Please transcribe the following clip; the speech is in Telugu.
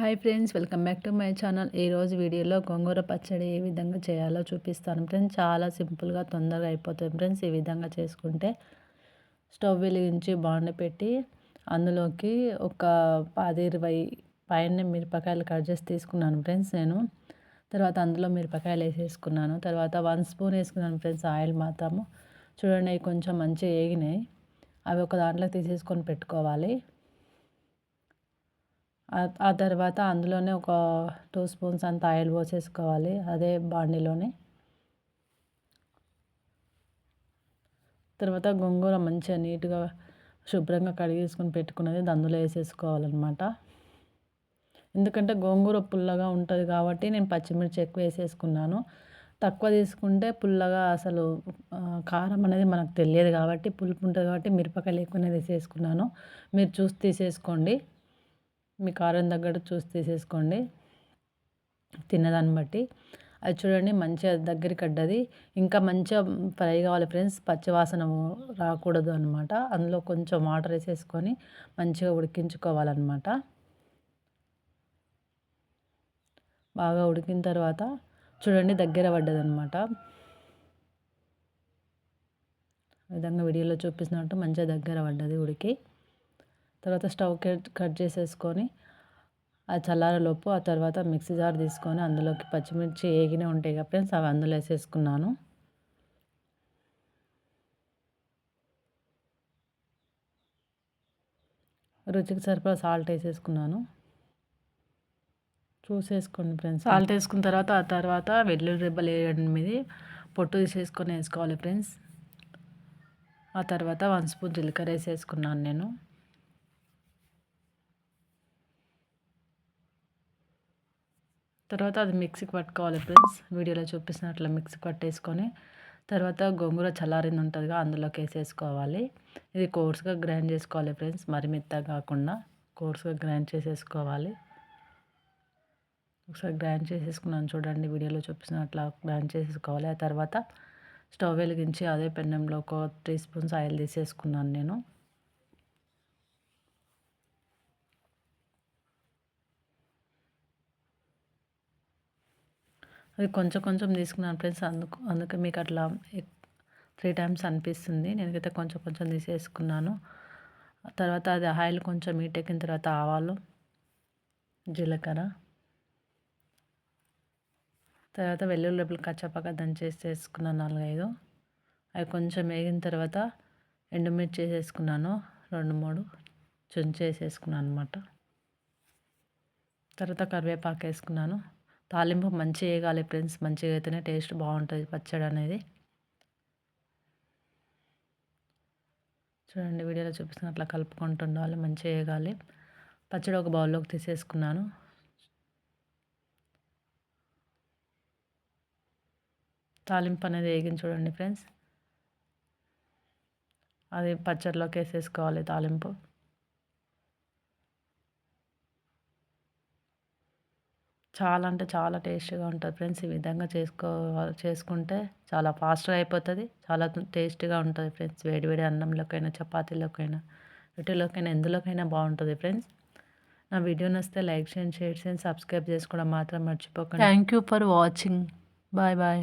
Hi friends welcome back to my channel. ఈరోజు వీడియోలో గోంగూర పచ్చడి ఏ విధంగా చేయాలో చూపిస్తాను. ఫ్రెండ్స్ చాలా సింపుల్గా తొందరగా అయిపోతుంది ఫ్రెండ్స్ ఈ విధంగా చేసుకుంటే. స్టవ్ వెలిగించి బాండ పెట్టి అందులోకి ఒక పది ఇరవై పైన మిరపకాయలు కట్ చేసి తీసుకున్నాను ఫ్రెండ్స్ నేను. తర్వాత అందులో మిరపకాయలు వేసేసుకున్నాను. తర్వాత వన్ స్పూన్ వేసుకున్నాను ఫ్రెండ్స్ ఆయిల్ మాత్రము. చూడండి కొంచెం మంచిగా వేగినాయి అవి ఒక దాంట్లో తీసేసుకొని పెట్టుకోవాలి. ఆ తర్వాత అందులోనే ఒక టూ స్పూన్స్ అంత ఆయిల్ పోసేసుకోవాలి అదే బాండిలోనే. తర్వాత గోంగూర మంచిగా నీట్గా శుభ్రంగా కడిగేసుకొని పెట్టుకున్నది అందులో వేసేసుకోవాలన్నమాట. ఎందుకంటే గోంగూర పుల్లగా ఉంటుంది కాబట్టి నేను పచ్చిమిర్చి ఎక్కువ వేసేసుకున్నాను. తక్కువ తీసుకుంటే పుల్లగా అసలు కారం అనేది మనకు తెలియదు కాబట్టి పులుపు ఉంటుంది కాబట్టి మిరపకాయలు ఎక్కువనే తీసేసుకున్నాను మీరు చూసి తీసేసుకోండి. మీ కారం తగ్గట్టు చూసి తీసేసుకోండి. తిన్నదాన్ని బట్టి. అది చూడండి మంచిగా దగ్గరికి అడ్డది ఇంకా మంచిగా ఫ్రై కావాలి ఫ్రెండ్స్ పచ్చివాసన రాకూడదు అనమాట అందులో కొంచెం వాటర్ వేసేసుకొని మంచిగా ఉడికించుకోవాలన్నమాట. బాగా ఉడికిన తర్వాత చూడండి దగ్గర పడ్డదనమాట విధంగా వీడియోలో చూపిస్తున్నట్టు మంచిగా దగ్గర పడ్డది ఉడికి. తర్వాత స్టవ్ కట్ చేసేసుకొని ఆ చల్లారలోపు ఆ తర్వాత మిక్సీ జార్ తీసుకొని అందులోకి పచ్చిమిర్చి ఏగినే ఉంటాయి కదా ఫ్రెండ్స్ అవి అందులో వేసేసుకున్నాను. రుచికి సరిపడా సాల్ట్ వేసేసుకున్నాను. చూసేసుకోండి ఫ్రెండ్స్. సాల్ట్ వేసుకున్న తర్వాత ఆ తర్వాత వెల్లుల్లి రెబ్బలు ఎనిమిది పొట్టు తీసేసుకొని వేసుకోవాలి ఫ్రెండ్స్. ఆ తర్వాత వన్ స్పూన్ జీలకర్ర వేసేసుకున్నాను నేను. తర్వాత అది మిక్సీకి పట్టుకోవాలి ఫ్రెండ్స్. వీడియోలో చూపిస్తున్నట్లు మిక్సీకి పట్టేసుకొని తర్వాత గోంగూర చల్లారింది ఉంటుందిగా అందులోకి వేసేసుకోవాలి. ఇది కోర్స్గా గ్రైండ్ చేసుకోవాలి ఫ్రెండ్స్ మరి మెత్త కాకుండా కోర్స్గా గ్రైండ్ చేసేసుకోవాలి. ఒకసారి గ్రైండ్ చేసేసుకున్నాను చూడండి వీడియోలో చూపిస్తున్నట్లా గ్రైండ్ చేసేసుకోవాలి. ఆ తర్వాత స్టవ్ వెలిగించి అదే పెన్నంలో ఒక త్రీ స్పూన్స్ ఆయిల్ తీసేసుకున్నాను నేను. అది కొంచెం కొంచెం తీసుకున్నాను ఫ్రెండ్స్. అందుకు అందుకే మీకు అట్లా త్రీ టైమ్స్ అనిపిస్తుంది. నేనైతే కొంచెం కొంచెం తీసేసుకున్నాను. తర్వాత అది ఆయిల్ కొంచెం హీట్ ఎక్కిన తర్వాత ఆవాలు జీలకర్ర తర్వాత వెల్లుల్లి కచ్చపక్క దంచేసి వేసుకున్నాను నాలుగైదు. అవి కొంచెం వేగిన తర్వాత ఎండుమిర్చి వేసేసుకున్నాను. రెండు మూడు చుంచి వేసేసుకున్నాను అనమాట తర్వాత కరివేపాకు వేసుకున్నాను. తాలింపు మంచిగా వేయగాలి ఫ్రెండ్స్. మంచిగా అయితేనే టేస్ట్ బాగుంటుంది పచ్చడి అనేది. చూడండి వీడియోలో చూపిస్తున్న అట్లా కలుపుకుంటుండాలి మంచిగా వేయగాలి. పచ్చడి ఒక బౌల్లోకి తీసేసుకున్నాను. తాలింపు అనేది వేగిన చూడండి ఫ్రెండ్స్. అది పచ్చడిలోకి వేసేసుకోవాలి తాలింపు. చాలా అంటే చాలా టేస్టీగా ఉంటుంది ఫ్రెండ్స్ ఈ విధంగా చేసుకో చేసుకుంటే చాలా ఫాస్ట్గా అయిపోతుంది. చాలా టేస్టీగా ఉంటుంది ఫ్రెండ్స్. వేడి వేడి అన్నంలోకైనా చపాతీలోకైనా వీటిలోకైనా ఎందులోకైనా బాగుంటుంది ఫ్రెండ్స్. నా వీడియో నచ్చితే లైక్ చేయండి షేర్ చేయండి సబ్స్క్రైబ్ చేసుకోవడం మాత్రం మర్చిపోకండి. Thank you for watching bye bye